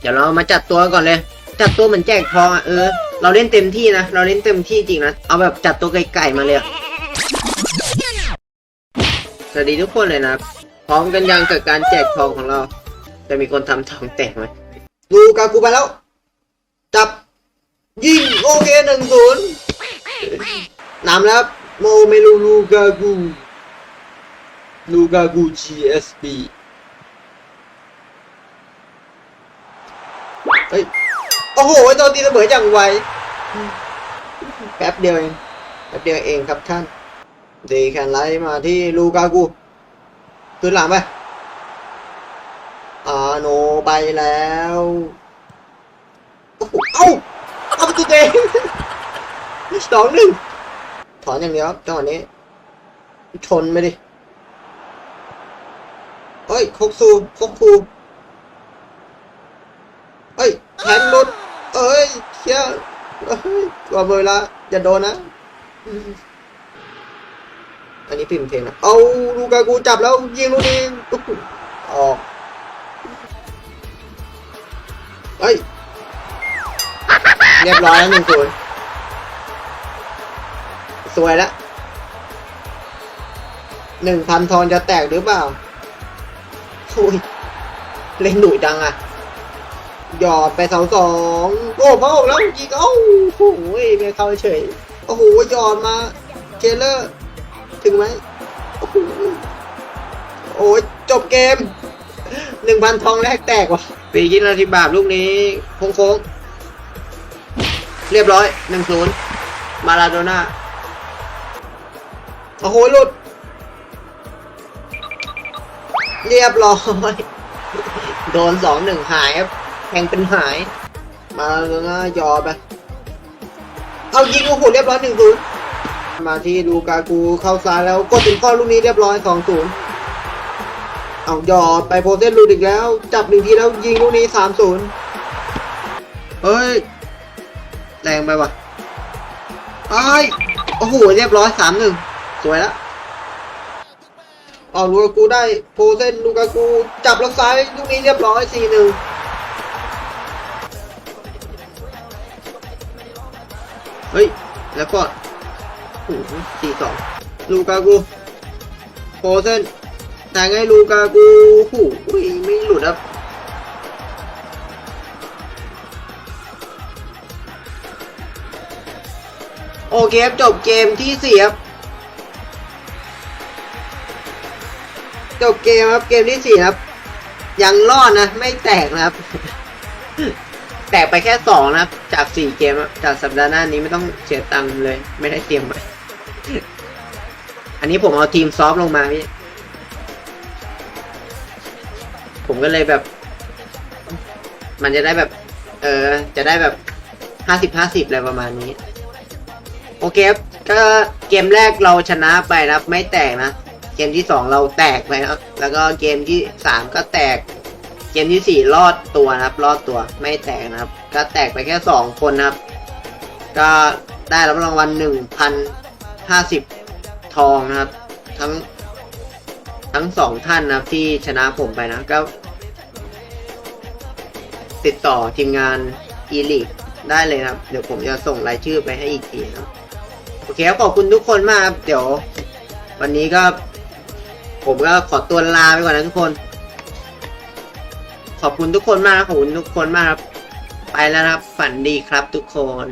เดี๋ยวเรามาจัดตัวก่อนเลย จัดตัวเหมือนแจกทองอะเออ เราเล่นเต็มที่นะ เราเล่นเต็มที่จริงนะ เอาแบบจัดตัวไก่ๆมาเลยสวัสดีทุกคนเลยนะ พร้อมกันยังกับการแจกทองของเรา จะมีคนทำทองแตกไหมลูกากูไปแล้ว จับ ยิงโอเคหนึ่งศูนย์นำแล้วโมเมลูลูกากูลูกากู GSB เฮ้ย โอ้โหโดนตีเสมออย่างไว แป๊บเดียวเอง แป๊บเดียวเองครับท่าน ดีแคนไลท์มาที่ลูกากูขึ้นหลังไปอาโนไปแล้วโอ้โหเอ้าเอาประตูตัวเองสองหนึ่งถอนอย่างเดียวครับจังหวะนี้ ชนไปดิเฮ้ยคกซูคกคูเฮ้ย แขนหลุดเอ้ยเชี่ยเอ้ยก่อนเวลาอย่าโดนนะ อันนี้พิมพ์เพลงนะ เอาลูกากูจับแล้วยิงลูกนี้อออกเฮ้ย เรียบร้อยแล้วหนึ่งศูนย์สวยแล้วหนึ่งพันทอนจะแตกหรือเปล่าโอ้ยเล่นหนุ่ยจังอะ หยอดไปสองสองโอ้พ่อแล้วยิงเอ้าโอ้โหไม่เข้าเฉยโอ้โหหยอดมาเจเลอร์ถึงไหมโอ้โหโอ้ยจบเกมหนึ่งพันทองแรกแตกว่ะปีกินนาทีบาปลูกนี้โค้งๆเรียบร้อยหนึ่งศูนย์มาลาโดน่าโอ้โหหลุด เรียบร้อย โดนสองหนึ่งหายครับ แทงเป็นหาย มาแลาโดน่ายอไปเอายิงโอ้โหเรียบร้อยหนึ่งศูนย์มาที่ลูกากูเข้าซ้ายแล้วกดถึงข้อลูกนี้เรียบร้อยสองศูนย์เอายอดไปโพเซนลูดอีกแล้ว จับหนึ่งทีแล้วยิงลูกนี้สามศูนย์เฮ้ยแรงไปว่ะไอ้โอ้โหเรียบร้อยสามหนึ่งสวยแล้วเอาลูกากูได้โพเซนลูกากูจับแล้วซ้ายลูกนี้เรียบร้อยสี่หนึ่ง เฮ้ย แล้วก็โอ้โหสี่สองลูกากูโพเซนแต่งให้ลูกากูโอ้โหไม่หลุดครับโอเคครับจบเกมที่สี่ครับจบเกมครับเกมที่สี่ครับ ยังรอดนะ ไม่แตกนะครับ แตกไปแค่สองนะครับ จากสี่เกมจากสัปดาห์หน้านี้ไม่ต้องเสียตังค์เลย ไม่ได้เตรียมไว้อันนี้ผมเอาทีมซอฟต์ลงมาพี่ ผมก็เลยแบบ มันจะได้แบบ เออ จะได้แบบห้าสิบห้าสิบอะไรประมาณนี้ โอเคครับก็เกมแรกเราชนะไปนะครับ ไม่แตกนะ เกมที่สองเราแตกไปนะแล้วก็เกมที่สามก็แตก มที่สี่รอดตัวนะครับ รอดตัวไม่แตกนะครับ ก็แตกไปแค่สองคนนะครับ ก็ได้รับรางวัลหนึ่งพันห้าสิบทองนะครับ ทั้งทั้งสองท่านนะครับที่ชนะผมไปนะก็ติดต่อทีมงานอีลิได้เลยนะครับ เดี๋ยวผมจะส่งรายชื่อไปให้อีกทีนะครับโอเคครับขอบคุณทุกคนมากครับ เดี๋ยว วันนี้ก็ ผมก็ขอตัวลาไปก่อนนะทุกคน ขอบคุณทุกคนมากขอบคุณทุกคนมากครับ ไปแล้วครับ ฝันดีครับทุกคน